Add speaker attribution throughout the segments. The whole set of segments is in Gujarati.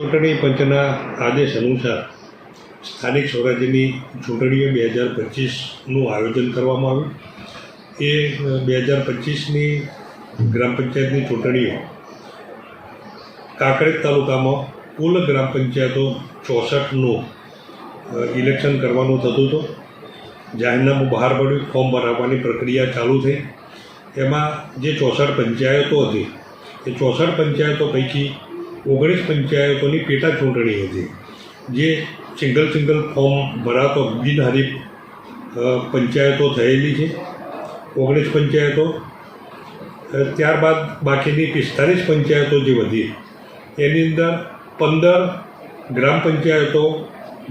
Speaker 1: ચૂંટણી પંચના આદેશ અનુસાર સ્થાનિક સ્વરાજ્યની ચૂંટણીઓ બે હજાર પચીસનું આયોજન કરવામાં આવ્યું. એ બે હજાર પચીસની ગ્રામ પંચાયતની ચૂંટણીઓ કાંકરેજ તાલુકામાં કુલ ગ્રામ પંચાયતો ચોસઠનું ઇલેક્શન કરવાનું થતું હતું. જાહેરનામું બહાર પડ્યું, ફોર્મ ભરાવવાની પ્રક્રિયા ચાલુ થઈ. એમાં જે ચોસઠ પંચાયતો હતી, એ ચોસઠ પંચાયતો પૈકી ઓગણીસ પંચાયતોની પેટા ચૂંટણી હતી, જે સિંગલ સિંગલ ફોર્મ ભરાતો બિનહરીફ પંચાયતો થયેલી છે. ઓગણીસ પંચાયતો ત્યારબાદ બાકીની પિસ્તાલીસ પંચાયતો જે વધી, એની અંદર પંદર ગ્રામ પંચાયતો,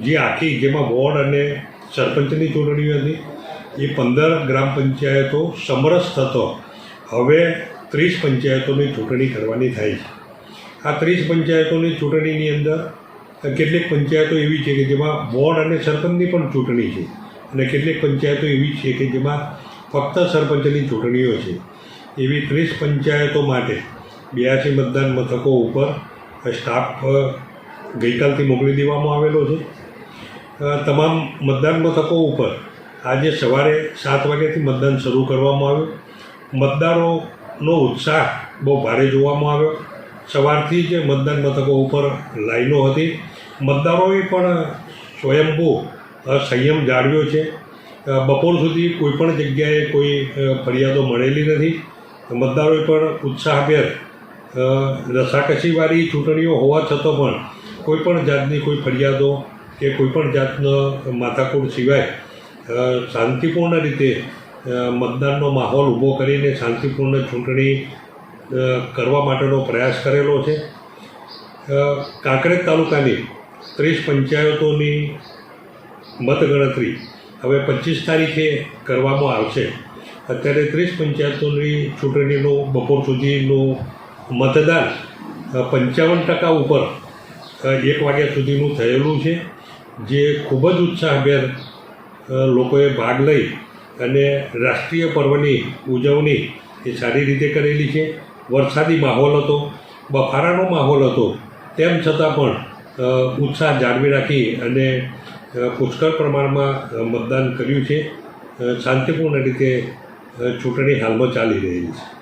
Speaker 1: જે આખી જેમાં વોર્ડ અને સરપંચની ચૂંટણીઓ હતી, એ પંદર ગ્રામ પંચાયતો સમરસ થતો, હવે ત્રીસ પંચાયતોની ચૂંટણી કરવાની થાય છે. આ ત્રીસ પંચાયતોની ચૂંટણીની અંદર કેટલીક પંચાયતો એવી છે કે જેમાં વોર્ડ અને સરપંચની પણ ચૂંટણી છે. અને કેટલીક પંચાયતો એવી છે કે જેમાં ફક્ત સરપંચની ચૂંટણીઓ છે. એવી ત્રીસ પંચાયતો માટે બ્યાસી મતદાન મથકો ઉપર સ્ટાફ ગઈકાલથી મોકલી દેવામાં આવેલો છે. તમામ મતદાન મથકો ઉપર આજે સવારે સાત વાગ્યાથી મતદાન શરૂ કરવામાં આવ્યું. મતદારોનો ઉત્સાહ બહુ ભારે જોવામાં આવ્યો. સવારથી જ મતદાન મથકો ઉપર લાઈનો હતી. મતદારોએ પણ સ્વયંભૂ સંયમ જાળવ્યો છે. બપોર સુધી કોઈ પણ જગ્યાએ કોઈ ફરિયાદો મળેલી નથી. મતદારોએ પણ ઉત્સાહભેર રસાકસીવાળી ચૂંટણીઓ હોવા છતાં પણ કોઈ પણ જાતની કોઈ ફરિયાદો કે કોઈ પણ જાતનો માથાકૂટ સિવાય શાંતિપૂર્ણ રીતે મતદાનનો માહોલ ઊભો કરીને શાંતિપૂર્ણ ચૂંટણી કરવા માટેનો પ્રયાસ કરેલો છે. કાંકરેજ તાલુકાની ત્રીસ પંચાયતોની મતગણતરી હવે પચીસ તારીખે કરવામાં આવશે. અત્યારે ત્રીસ પંચાયતોની ચૂંટણીનું, બપોર સુધીનું મતદાન પંચાવન ટકા ઉપર એક વાગ્યા સુધીનું થયેલું છે. જે ખૂબ જ ઉત્સાહભેર લોકોએ ભાગ લઈ અને રાષ્ટ્રીય પર્વની ઉજવણી એ સારી રીતે કરેલી છે. વરસાદી માહોલ હતો, બફારાનો માહોલ હતો. તેમ છતાં પણ ઉત્સાહ જાળવી રાખી અને પુષ્કળ પ્રમાણમાં મતદાન કર્યું છે. શાંતિપૂર્ણ રીતે ચૂંટણી હાલમાં ચાલી રહી છે.